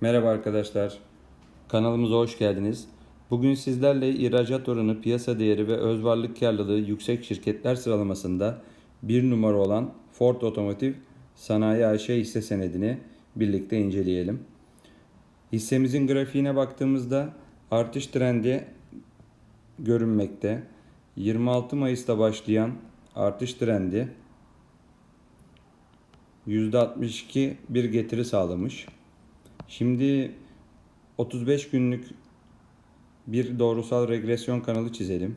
Merhaba arkadaşlar. Kanalımıza hoş geldiniz. Bugün sizlerle ihracat oranı, piyasa değeri ve öz varlık karlılığı yüksek şirketler sıralamasında bir numara olan Ford Otomotiv Sanayi AŞ hisse senedini birlikte inceleyelim. Hissemizin grafiğine baktığımızda artış trendi görünmekte. 26 Mayıs'ta başlayan artış trendi %62 bir getiri sağlamış. Şimdi 35 günlük bir doğrusal regresyon kanalı çizelim.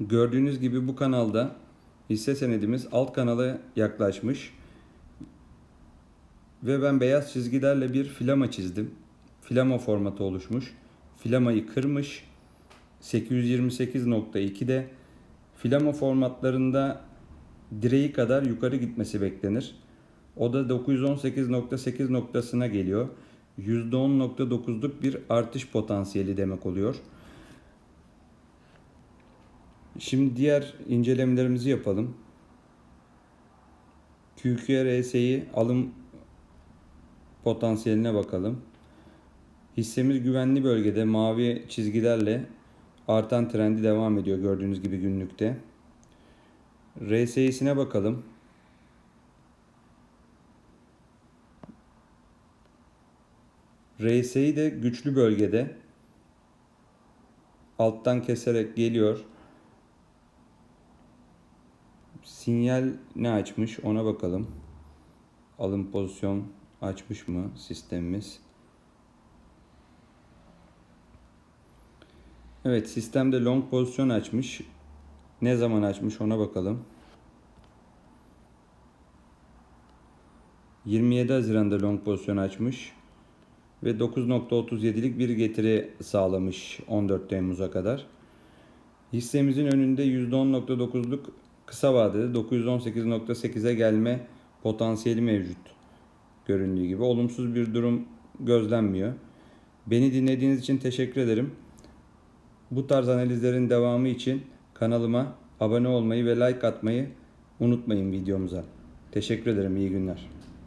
Gördüğünüz gibi bu kanalda hisse senedimiz alt kanala yaklaşmış ve ben beyaz çizgilerle bir filama çizdim. Filama formatı oluşmuş. Filamayı kırmış. 828.2'de filama formatlarında direği kadar yukarı gitmesi beklenir. O da 918.8 noktasına geliyor. %10.9'luk bir artış potansiyeli demek oluyor. Şimdi diğer incelemelerimizi yapalım. QQRS'yi alım potansiyeline bakalım. Hissemiz güvenli bölgede mavi çizgilerle artan trendi devam ediyor gördüğünüz gibi günlükte. RSI'sine bakalım. RSI de güçlü bölgede. Alttan keserek geliyor. Sinyal ne açmış ona bakalım. Alım pozisyon açmış mı sistemimiz? Evet sistemde long pozisyon açmış. Ne zaman açmış ona bakalım. 27 Haziran'da long pozisyon açmış ve 9.37'lik bir getiri sağlamış 14 Temmuz'a kadar. Hissemizin önünde %10.9'luk kısa vadede 918.8'e gelme potansiyeli mevcut. Göründüğü gibi olumsuz bir durum gözlenmiyor. Beni dinlediğiniz için teşekkür ederim. Bu tarz analizlerin devamı için kanalıma abone olmayı ve like atmayı unutmayın videomuza. Teşekkür ederim. İyi günler.